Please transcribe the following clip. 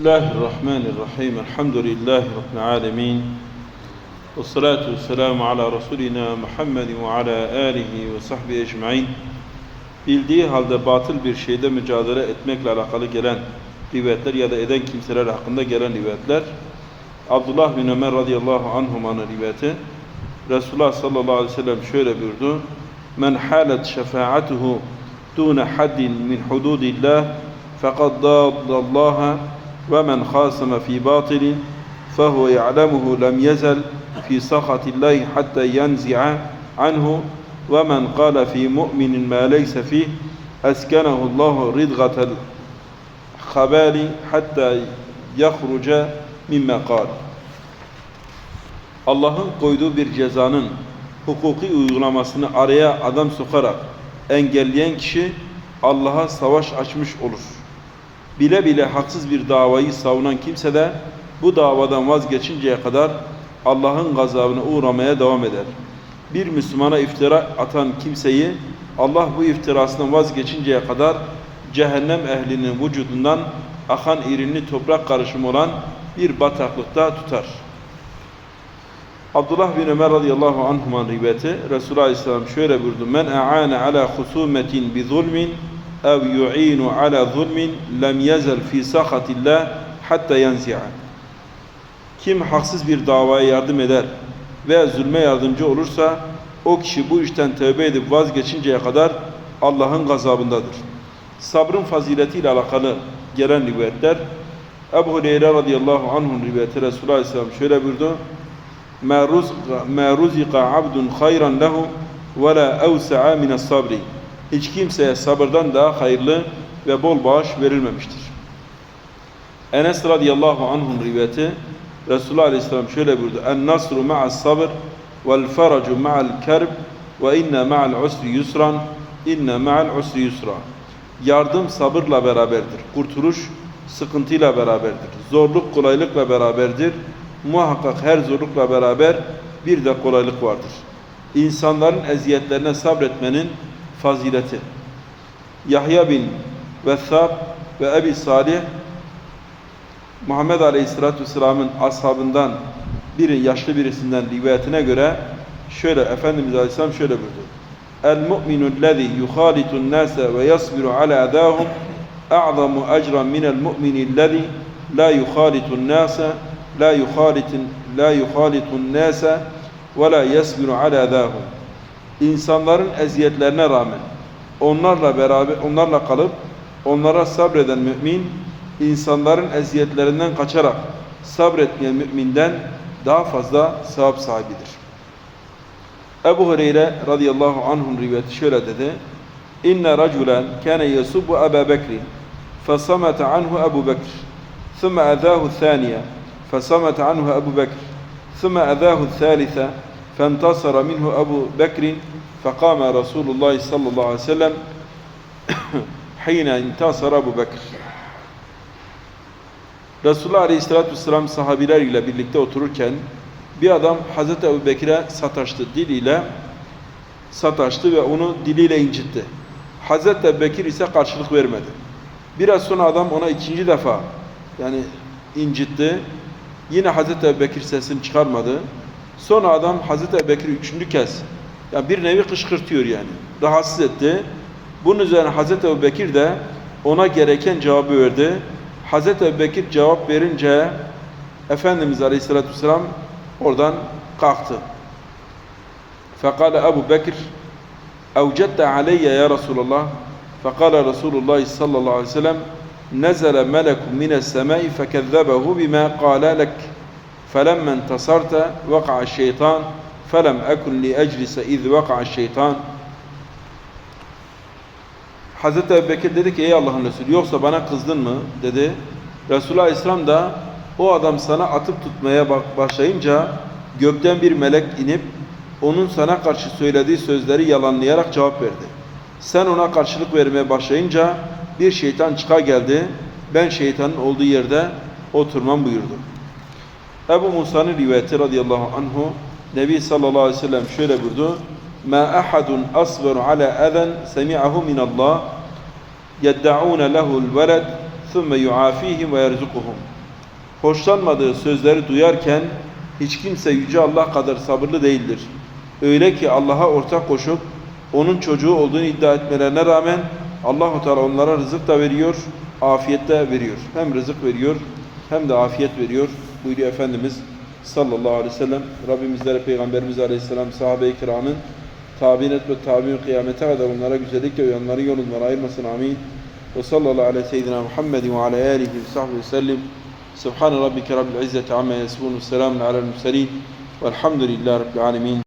بسم الله الرحمن الرحيم الحمد لله رب العالمين والصلاة والسلام على Resulina Muhammed ve ala alihi ve sahbihi ecmain bildiği halde batıl bir şeyde mücadele etmekle alakalı gelen rivayetler ya da eden kimseler hakkında gelen rivayetler Abdullah bin Ömer radıyallahu anhumanın rivayeti Resulullah sallallahu aleyhi ve sellem şöyle buyurdu Men halet şefaatuhu dune haddin min hududillah fekad dadallaha ومن خاصم في باطل فهو يعلمه لم يزل في سخط الله حتى ينزع عنه ومن قال في مؤمن ما ليس فيه أسكنه الله رضغة الخبال حتى يخرج مما قال Allah'ın koyduğu bir cezanın hukuki uygulamasını araya adam sokarak engelleyen kişi Allah'a savaş açmış olur bile bile haksız bir davayı savunan kimse de bu davadan vazgeçinceye kadar Allah'ın gazabına uğramaya devam eder. Bir Müslümana iftira atan kimseyi Allah bu iftirasından vazgeçinceye kadar cehennem ehlinin vücudundan akan irinli toprak karışımı olan bir bataklıkta tutar. Abdullah bin Ömer radıyallahu anhuman rivayeti Resulullah Aleyhisselam şöyle buyurdu. Men e'ane ala husumetin bi zulmin ev yu'inu ala zulmin lem yezel fi sahatillah hatta yanzi'a. Kim haksız bir davaya yardım eder ve zulme yardımcı olursa o kişi bu işten tövbe edip vazgeçinceye kadar Allah'ın gazabındadır. Sabrın faziletiyle alakalı gelen rivayetler Ebu Hureyre radıyallahu anh'un rivayeti Resulullah aleyhisselam şöyle buyurdu مَا رُزِقَ عَبْدٌ خَيْرًا لَهُ وَلَا اَوْسَعَ مِنَ الصَّبْرِ hiç kimseye sabırdan daha hayırlı ve bol bağış verilmemiştir. Enes radıyallahu anh'un rivayeti Resulullah aleyhisselam şöyle buyurdu. En nasru ma'as sabır vel faracu ma'al kerb ve inne ma'al usri yusran inne ma'al usri yusra. Yardım sabırla beraberdir. Kurtuluş sıkıntıyla beraberdir. Zorluk kolaylıkla beraberdir. Muhakkak her zorlukla beraber bir de kolaylık vardır. İnsanların eziyetlerine sabretmenin fazileti. Yahya bin Vethab ve Ebi Salih Muhammed Aleyhisselatü Vesselam'ın ashabından biri, yaşlı birisinden rivayetine göre şöyle Efendimiz Aleyhisselam şöyle buyurdu. El mu'minu lezî yuhâlitun nâse ve yasbiru alâ adâhum a'zamu ecran minel mu'mini lezî la yuhâlitun nâse la yuhâlitun la yuhâlitun nâse ve la yasbiru alâ adâhum insanların eziyetlerine rağmen onlarla beraber onlarla kalıp onlara sabreden mümin insanların eziyetlerinden kaçarak sabretmeyen müminden daha fazla sevap sahibidir. Ebu Hureyre radıyallahu anhum rivayeti şöyle dedi. İnne raculen kâne yasubbu Ebu Bekri fesamete anhu Ebu Bekr thumme ezâhu thâniye fesamete anhu Ebu Bekr thumme ezâhu thâlithe فانتصر منه أبو بكر فقام رسول الله صلى الله عليه وسلم حين انتصر أبو بكر Resulullah Aleyhisselatü Vesselam sahabileriyle birlikte otururken bir adam Hazreti Ebu Bekir'e sataştı diliyle sataştı ve onu diliyle incitti. Hazreti Ebu Bekir ise karşılık vermedi. Biraz sonra adam ona ikinci defa yani incitti. Yine Hazreti Ebu Bekir sesini çıkarmadı. Sonra adam Hazreti Ebubekir üçüncü kez yani bir nevi kışkırtıyor yani. Rahatsız etti. Bunun üzerine Hazreti Ebubekir de ona gereken cevabı verdi. Hazreti Ebubekir cevap verince Efendimiz Aleyhisselatü Vesselam oradan kalktı. Fekale Ebu Bekir Evcette aleyye ya Resulallah Fekale Resulullah sallallahu aleyhi ve sellem Nezele melekun mines semai fekezzebehu bima kâle lek فلما انتصرت وقع الشيطان فلم أكن لأجلس إذ وقع الشيطان Hazreti Ebubekir dedi ki ey Allah'ın Resulü yoksa bana kızdın mı dedi. Resulullah Aleyhisselam da o adam sana atıp tutmaya başlayınca gökten bir melek inip onun sana karşı söylediği sözleri yalanlayarak cevap verdi. Sen ona karşılık vermeye başlayınca bir şeytan çıka geldi. Ben şeytanın olduğu yerde oturmam buyurdu. Ebu Musa'nın rivayeti radıyallahu anhu Nebi sallallahu aleyhi ve sellem şöyle buyurdu. Ma ahadun asbaru ala eden semi'ahu min Allah yed'un lehu'l veled thumma yuafihim ve yerzukuhum. Hoşlanmadığı sözleri duyarken hiç kimse yüce Allah kadar sabırlı değildir. Öyle ki Allah'a ortak koşup onun çocuğu olduğunu iddia etmelerine rağmen Allahu Teala onlara rızık da veriyor, afiyet de veriyor. Hem rızık veriyor hem de afiyet veriyor buyuruyor Efendimiz sallallahu aleyhi ve sellem. Rabbimizlere Peygamberimiz aleyhisselam sahabe-i kiramın tabi'in et ve tabi'in kıyamete kadar onlara güzellikle uyanların yolundan ayırmasın amin. Ve sallallahu aleyhi seyyidina Muhammedin ve ala alihi ve sahbihi ve sellim. Subhan rabbike rabbil izzeti amma yasifun ve selamun alel murselin. Velhamdülillahi rabbil alemin.